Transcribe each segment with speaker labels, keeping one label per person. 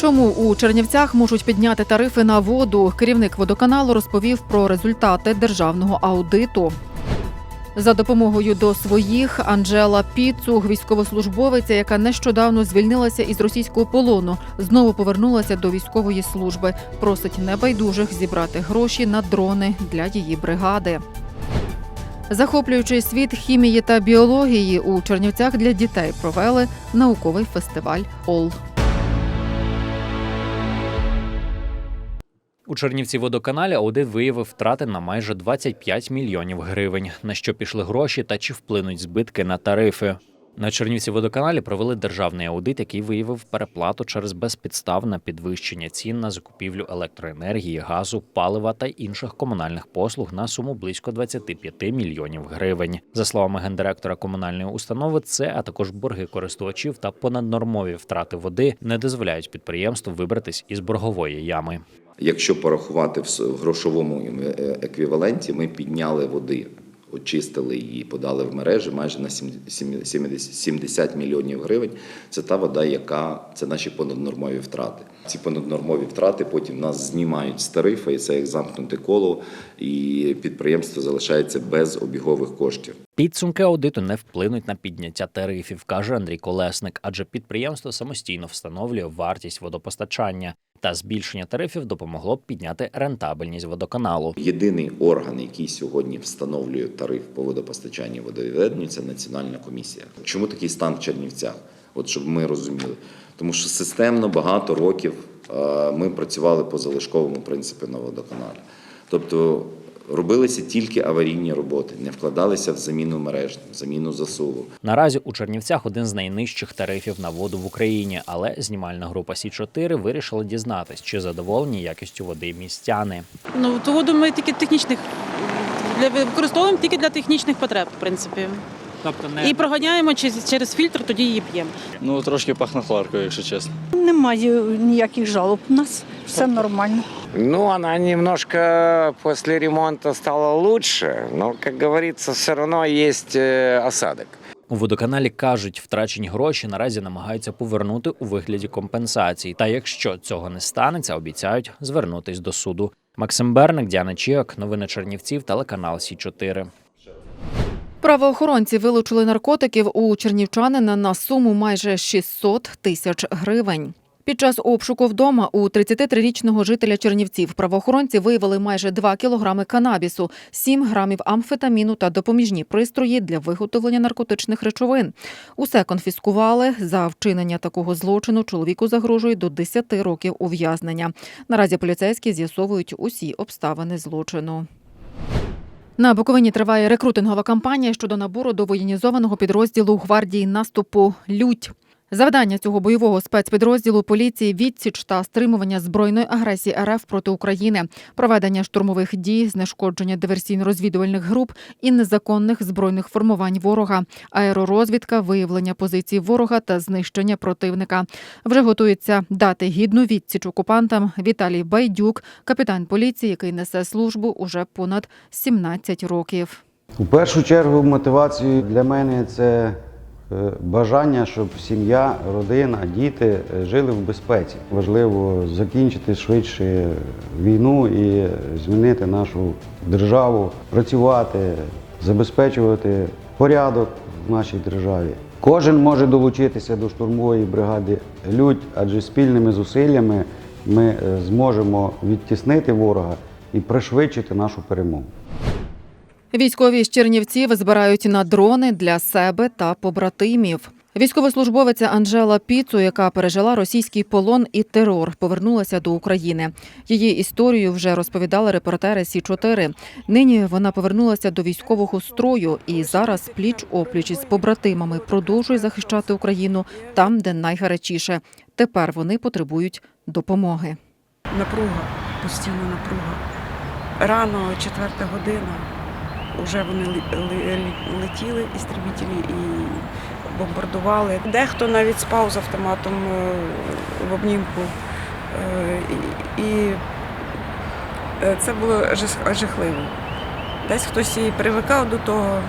Speaker 1: Чому у Чернівцях можуть підняти тарифи на воду? Керівник водоканалу розповів про результати державного аудиту. За допомогою до своїх Анжела Піцуг, військовослужбовиця, яка нещодавно звільнилася із російського полону, знову повернулася до військової служби. Просить небайдужих зібрати гроші на дрони для її бригади. Захоплюючий світ хімії та біології у Чернівцях для дітей провели науковий фестиваль ОЛ.
Speaker 2: У Чернівці водоканалі аудит виявив втрати на майже 25 мільйонів гривень. На що пішли гроші та чи вплинуть збитки на тарифи? На Чернівці водоканалі провели державний аудит, який виявив переплату через безпідставне підвищення цін на закупівлю електроенергії, газу, палива та інших комунальних послуг на суму близько 25 мільйонів гривень. За словами гендиректора комунальної установи, це а також борги користувачів та понаднормові втрати води не дозволяють підприємству вибратись із боргової ями.
Speaker 3: Якщо порахувати в грошовому е, еквіваленті, ми підняли води, очистили її, подали в мережі майже на сім- сім- 70 70 мільйонів гривень. Це та вода, яка це наші понаднормові втрати. Ці понаднормові втрати потім нас знімають з тарифа, і це як замкнуте коло, і підприємство залишається без обігових коштів.
Speaker 2: Підсумки аудиту не вплинуть на підняття тарифів, каже Андрій Колесник, адже підприємство самостійно встановлює вартість водопостачання. Та збільшення тарифів допомогло б підняти рентабельність водоканалу.
Speaker 3: Єдиний орган, який сьогодні встановлює тариф по водопостачанню і водовідведенню, це національна комісія. Чому такий стан в Чернівцях? От щоб ми розуміли. Тому що системно багато років е, ми працювали по залишковому принципі на водоканалі. Тобто робилися тільки аварійні роботи, не вкладалися в заміну мереж, в заміну засуву.
Speaker 2: Наразі у Чернівцях один з найнижчих тарифів на воду в Україні, але знімальна група Сі 4 вирішила дізнатись, чи задоволені якістю води містяни.
Speaker 4: Ну, ту воду ми тільки технічних для використовуємо тільки для технічних потреб, в принципі.
Speaker 2: Тобто не...
Speaker 4: І проганяємо через, через фільтр, тоді її п'ємо.
Speaker 5: Ну, трошки пахне хлоркою, якщо чесно.
Speaker 6: Немає ніяких жалоб. У нас все нормально.
Speaker 7: Ну, она немножко после ремонта стала лучше, но, как говорится, все равно есть э, осадок.
Speaker 2: У водоканалі кажуть, втрачені гроші наразі намагаються повернути у вигляді компенсацій. Та якщо цього не станеться, обіцяють звернутись до суду. Максим Берник, Діана Чіок, новини Чернівців, телеканал Сі 4
Speaker 1: Правоохоронці вилучили наркотиків у чернівчанина на суму майже 600 тисяч гривень. Під час обшуку вдома у 33-річного жителя Чернівців правоохоронці виявили майже 2 кілограми канабісу, 7 грамів амфетаміну та допоміжні пристрої для виготовлення наркотичних речовин. Усе конфіскували. За вчинення такого злочину чоловіку загрожує до 10 років ув'язнення. Наразі поліцейські з'ясовують усі обставини злочину. На Буковині триває рекрутингова кампанія щодо набору до воєнізованого підрозділу гвардії наступу Лють. Завдання цього бойового спецпідрозділу поліції відсіч та стримування збройної агресії РФ проти України, проведення штурмових дій, знешкодження диверсійно-розвідувальних груп і незаконних збройних формувань ворога, аеророзвідка, виявлення позицій ворога та знищення противника. Вже готується дати гідну відсіч окупантам Віталій Байдюк, капітан поліції, який несе службу уже понад 17 років.
Speaker 8: У першу чергу мотивацією для мене це бажання, щоб сім'я, родина, діти е, жили в безпеці. Важливо закінчити швидше війну і змінити нашу державу, працювати, забезпечувати порядок в нашій державі. Кожен може долучитися до штурмової бригади Людь, адже спільними зусиллями ми е, зможемо відтіснити ворога і пришвидшити нашу перемогу.
Speaker 1: Військові з Чернівців збирають на дрони для себе та побратимів. Військовослужбовиця Анжела Піцу, яка пережила російський полон і терор, повернулася до України. Її історію вже розповідали репортери Сі 4 Нині вона повернулася до військового строю і зараз пліч опліч із побратимами продовжує захищати Україну там, де найгарячіше. Тепер вони потребують допомоги.
Speaker 9: напруга, постійна напруга. Рано, четверта година, вже вони летіли істребітелі і бомбардували. Дехто навіть спав з автоматом е, в обнімку. Е, І, е, це було жах- жахливо. Десь хтось і привикав до того,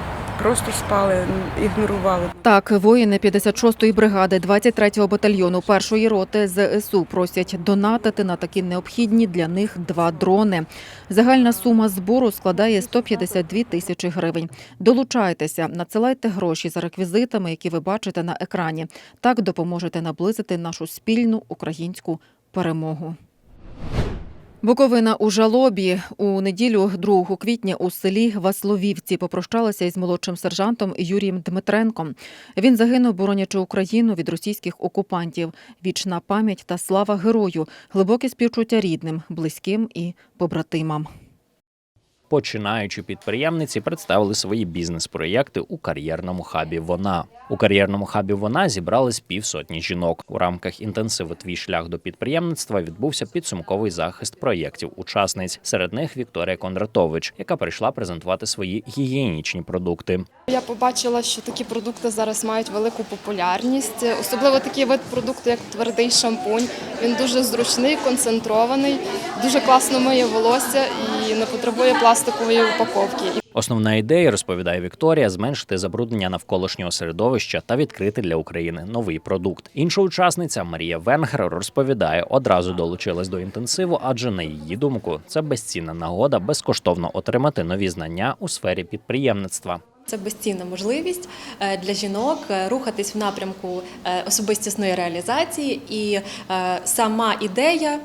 Speaker 9: просто спали, ігнорували.
Speaker 1: Так, воїни 56-ї бригади 23-го батальйону першої роти ЗСУ просять донатити на такі необхідні для них два дрони. Загальна сума збору складає 152 тисячі гривень. Долучайтеся, надсилайте гроші за реквізитами, які ви бачите на екрані. Так допоможете наблизити нашу спільну українську перемогу. Буковина у жалобі у неділю 2 квітня у селі Васловівці попрощалася із молодшим сержантом Юрієм Дмитренком. Він загинув, боронячи Україну від російських окупантів. Вічна пам'ять та слава герою, глибоке співчуття рідним, близьким і побратимам.
Speaker 2: Починаючи підприємниці представили свої бізнес-проєкти у кар'єрному хабі. Вона у кар'єрному хабі вона зібрались півсотні жінок. У рамках інтенсиву Твій шлях до підприємництва відбувся підсумковий захист проєктів учасниць. Серед них Вікторія Кондратович, яка прийшла презентувати свої гігієнічні продукти.
Speaker 10: Я побачила, що такі продукти зараз мають велику популярність, особливо такий вид продукту, як твердий шампунь. Він дуже зручний, концентрований, дуже класно миє волосся і не потребує пластикової упаковки.
Speaker 2: Основна ідея, розповідає Вікторія, зменшити забруднення навколишнього середовища та відкрити для України новий продукт. Інша учасниця Марія Венгер розповідає, одразу долучилась до інтенсиву, адже на її думку це безцінна нагода безкоштовно отримати нові знання у сфері підприємництва.
Speaker 11: Це безцінна можливість е, для жінок е, рухатись в напрямку е, особистісної реалізації, і сама ідея.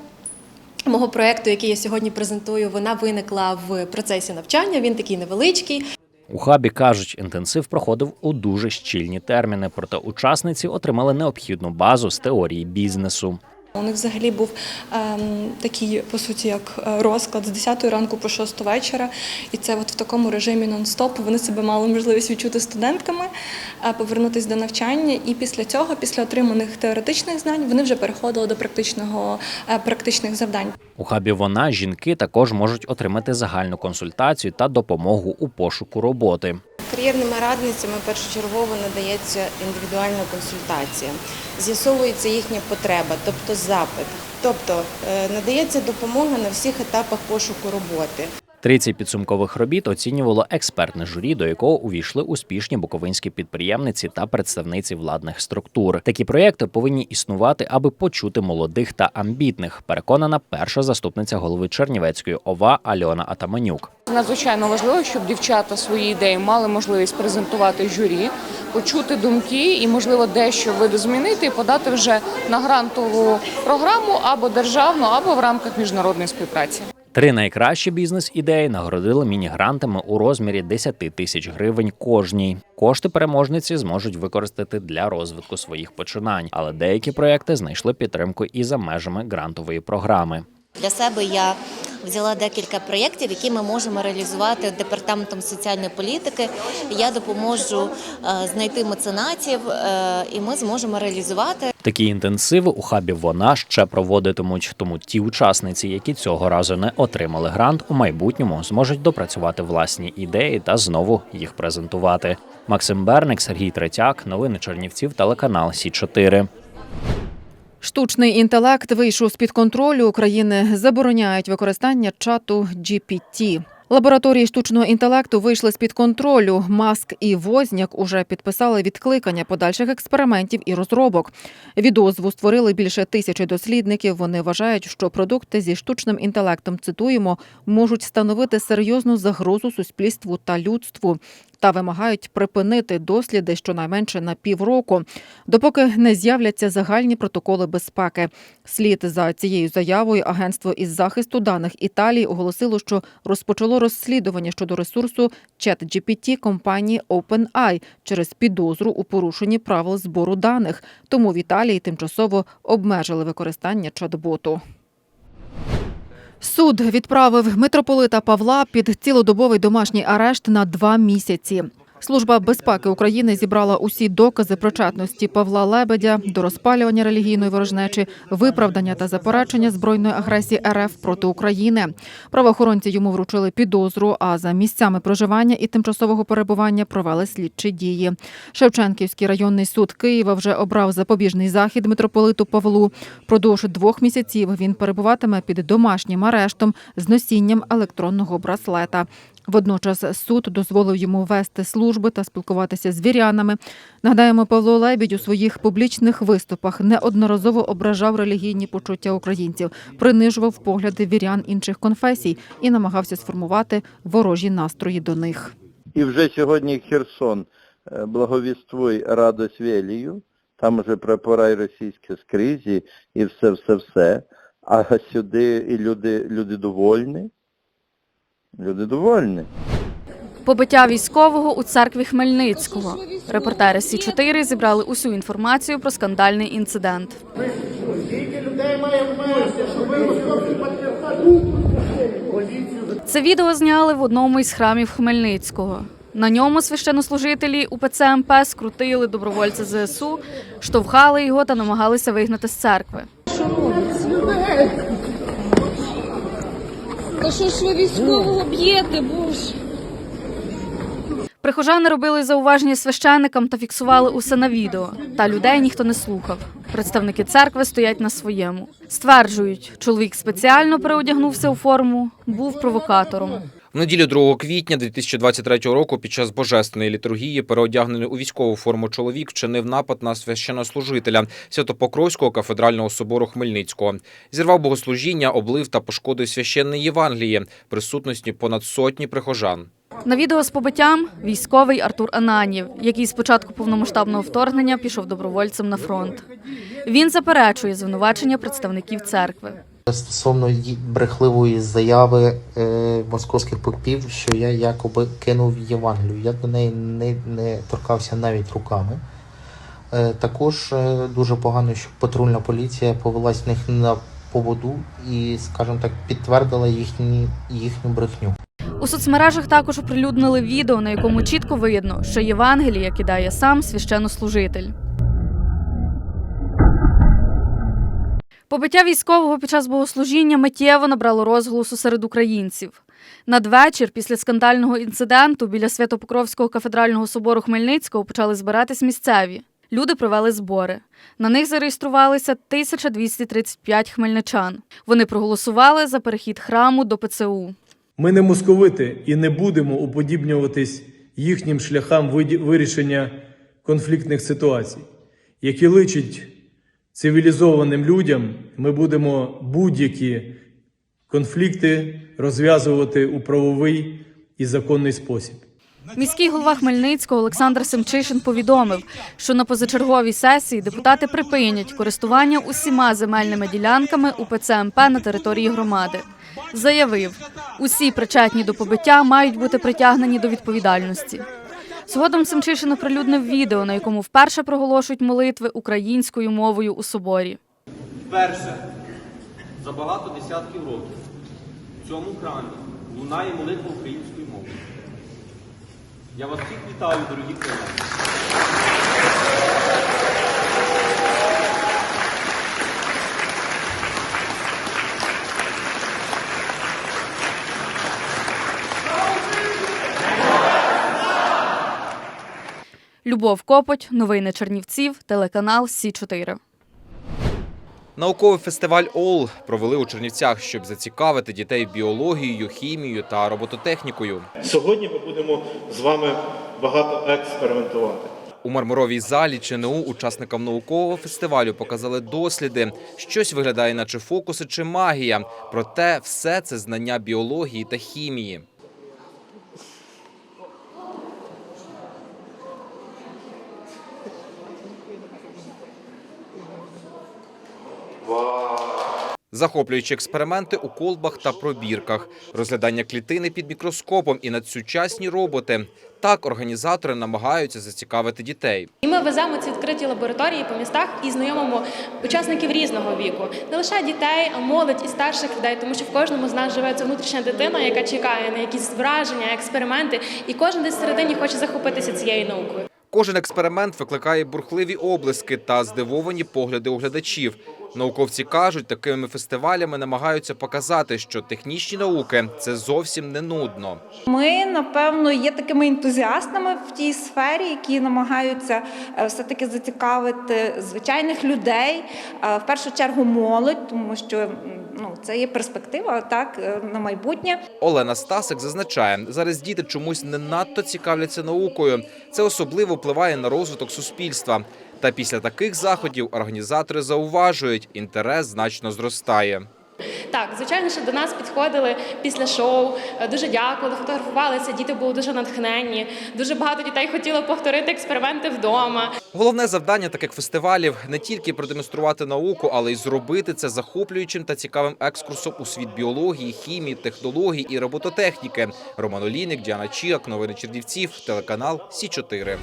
Speaker 11: Мого проекту, який я сьогодні презентую, вона виникла в процесі навчання. Він такий невеличкий.
Speaker 2: У хабі кажуть, інтенсив проходив у дуже щільні терміни, проте учасниці отримали необхідну базу з теорії бізнесу.
Speaker 10: У них взагалі був ем, такий, по суті, як е, розклад з 10 ранку по 6 вечора. І це от в такому режимі нон-стоп. Вони себе мали можливість відчути студентками, е, повернутися до навчання. І після цього, після отриманих теоретичних знань, вони вже переходили до практичного е, практичних завдань.
Speaker 2: У хабі вона жінки також можуть отримати загальну консультацію та допомогу у пошуку роботи.
Speaker 12: Кар'єрними радницями першочергово надається індивідуальна консультація, з'ясовується їхня потреба, тобто запит. Тобто е, надається допомога на всіх етапах пошуку роботи.
Speaker 2: 30 підсумкових робіт оцінювало експертне журі, до якого увійшли успішні буковинські підприємниці та представниці владних структур. Такі проєкти повинні існувати, аби почути молодих та амбітних. Переконана перша заступниця голови Чернівецької ОВА Альона Атаманюк.
Speaker 13: Надзвичайно важливо, щоб дівчата свої ідеї мали можливість презентувати журі, почути думки і, можливо, дещо видозмінити і подати вже на грантову програму або державну, або в рамках міжнародної співпраці.
Speaker 2: Три найкращі бізнес-ідеї нагородили міні-грантами у розмірі 10 тисяч гривень кожній. Кошти переможниці зможуть використати для розвитку своїх починань, але деякі проекти знайшли підтримку і за межами грантової програми.
Speaker 14: Для себе я взяла декілька проєктів, які ми можемо реалізувати департаментом соціальної політики. Я допоможу е, знайти меценатів, е, і ми зможемо реалізувати.
Speaker 2: Такі інтенсиви у хабі вона ще проводитимуть. Тому ті учасниці, які цього разу не отримали грант, у майбутньому зможуть допрацювати власні ідеї та знову їх презентувати. Максим Берник, Сергій Третяк, новини Чернівців, телеканал Сі 4
Speaker 1: Штучний інтелект вийшов з під контролю. України забороняють використання чату GPT. Лабораторії штучного інтелекту вийшли з під контролю. Маск і Возняк уже підписали відкликання подальших експериментів і розробок. Відозву створили більше тисячі дослідників. Вони вважають, що продукти зі штучним інтелектом цитуємо можуть становити серйозну загрозу суспільству та людству. Та вимагають припинити досліди щонайменше на півроку, допоки не з'являться загальні протоколи безпеки. Слід за цією заявою агентство із захисту даних Італії оголосило, що розпочало розслідування щодо ресурсу ChatGPT компанії OpenAI через підозру у порушенні правил збору даних. Тому в Італії тимчасово обмежили використання чат-боту. Суд відправив митрополита Павла під цілодобовий домашній арешт на два місяці. Служба безпеки України зібрала усі докази причетності Павла Лебедя до розпалювання релігійної ворожнечі, виправдання та заперечення збройної агресії РФ проти України. Правоохоронці йому вручили підозру. А за місцями проживання і тимчасового перебування провели слідчі дії. Шевченківський районний суд Києва вже обрав запобіжний захід митрополиту Павлу. Продовж двох місяців він перебуватиме під домашнім арештом з носінням електронного браслета. Водночас суд дозволив йому вести служби та спілкуватися з вірянами. Нагадаємо, Павло Лебідь у своїх публічних виступах неодноразово ображав релігійні почуття українців, принижував погляди вірян інших конфесій і намагався сформувати ворожі настрої до них.
Speaker 15: І вже сьогодні Херсон е, благовіствуй радость велію, там вже прапора російські скрізь і, і все, все, все. А сюди і люди, люди довольні. Люди довольні.
Speaker 16: Побиття військового у церкві Хмельницького. Репортери Сі 4 зібрали усю інформацію про скандальний інцидент. Це відео зняли в одному із храмів Хмельницького. На ньому священнослужителі УПЦ МП скрутили добровольця ЗСУ, штовхали його та намагалися вигнати з церкви.
Speaker 17: Та що ж ви військового б'єте, боже?
Speaker 16: Прихожани робили зауваження священникам та фіксували усе на відео. Та людей ніхто не слухав. Представники церкви стоять на своєму. Стверджують, чоловік спеціально переодягнувся у форму, був провокатором.
Speaker 18: В неділю 2 квітня 2023 року під час божественної літургії переодягнений у військову форму чоловік вчинив напад на священнослужителя Святопокровського кафедрального собору Хмельницького. Зірвав богослужіння, облив та пошкодив священне Євангеліє, присутності понад сотні прихожан.
Speaker 16: На відео з побиттям військовий Артур Ананів, який з початку повномасштабного вторгнення пішов добровольцем на фронт. Він заперечує звинувачення представників церкви.
Speaker 19: Стосовно брехливої заяви е, московських попів, що я якоби кинув Євангелію. Я до неї не, не торкався навіть руками. Е, також е, дуже погано, що патрульна поліція повелась в них на поводу і, скажімо так, підтвердила їхні, їхню брехню.
Speaker 16: У соцмережах також оприлюднили відео, на якому чітко видно, що Євангелія кидає сам священнослужитель. Побиття військового під час богослужіння миттєво набрало розголосу серед українців. Надвечір, після скандального інциденту, біля Святопокровського кафедрального собору Хмельницького почали збиратись місцеві. Люди провели збори. На них зареєструвалися 1235 хмельничан. Вони проголосували за перехід храму до ПЦУ.
Speaker 20: Ми не московити і не будемо уподібнюватись їхнім шляхам вирішення конфліктних ситуацій, які личать цивілізованим людям. Ми будемо будь-які конфлікти розв'язувати у правовий і законний спосіб.
Speaker 16: Міський голова Хмельницького Олександр Семчишин повідомив, що на позачерговій сесії депутати припинять користування усіма земельними ділянками УПЦ МП на території громади. Заявив, усі причетні до побиття мають бути притягнені до відповідальності. Згодом Семчишин оприлюднив відео, на якому вперше проголошують молитви українською мовою у соборі.
Speaker 21: Вперше за багато десятків років в цьому храмі лунає молитва українською мовою. Я вас всіх вітаю, дорогі колеги.
Speaker 16: Любов Копоть, новини Чернівців, телеканал Сі 4
Speaker 18: Науковий фестиваль ОЛ провели у Чернівцях, щоб зацікавити дітей біологією, хімією та робототехнікою.
Speaker 22: Сьогодні ми будемо з вами багато експериментувати.
Speaker 18: У мармуровій залі ЧНУ учасникам наукового фестивалю показали досліди. Щось виглядає, наче фокуси чи магія. Проте все це знання біології та хімії. Захоплюючі експерименти у колбах та пробірках, розглядання клітини під мікроскопом і надсучасні роботи. Так організатори намагаються зацікавити дітей.
Speaker 23: І ми веземо ці відкриті лабораторії по містах і знайомимо учасників різного віку, не лише дітей, а молодь і старших людей, тому що в кожному з нас живе ця внутрішня дитина, яка чекає на якісь враження, експерименти, і кожен десь всередині хоче захопитися цією наукою.
Speaker 18: Кожен експеримент викликає бурхливі облиски та здивовані погляди у глядачів. Науковці кажуть, такими фестивалями намагаються показати, що технічні науки це зовсім не нудно.
Speaker 24: Ми, напевно, є такими ентузіастами в тій сфері, які намагаються е, все-таки зацікавити звичайних людей, е, в першу чергу молодь, тому що ну, це є перспектива так, е, на майбутнє.
Speaker 18: Олена Стасик зазначає, зараз діти чомусь не надто цікавляться наукою. Це особливо впливає на розвиток суспільства. Та після таких заходів організатори зауважують, інтерес значно зростає.
Speaker 23: Так, звичайно, що до нас підходили після шоу, е, дуже дякували, фотографувалися. Діти були дуже натхненні. Дуже багато дітей хотіло повторити експерименти вдома.
Speaker 18: Головне завдання таких фестивалів не тільки продемонструвати науку, але й зробити це захоплюючим та цікавим екскурсом у світ біології, хімії, технологій і робототехніки. Роман Олійник, Діана Чіак, новини Чернівців, телеканал Сі 4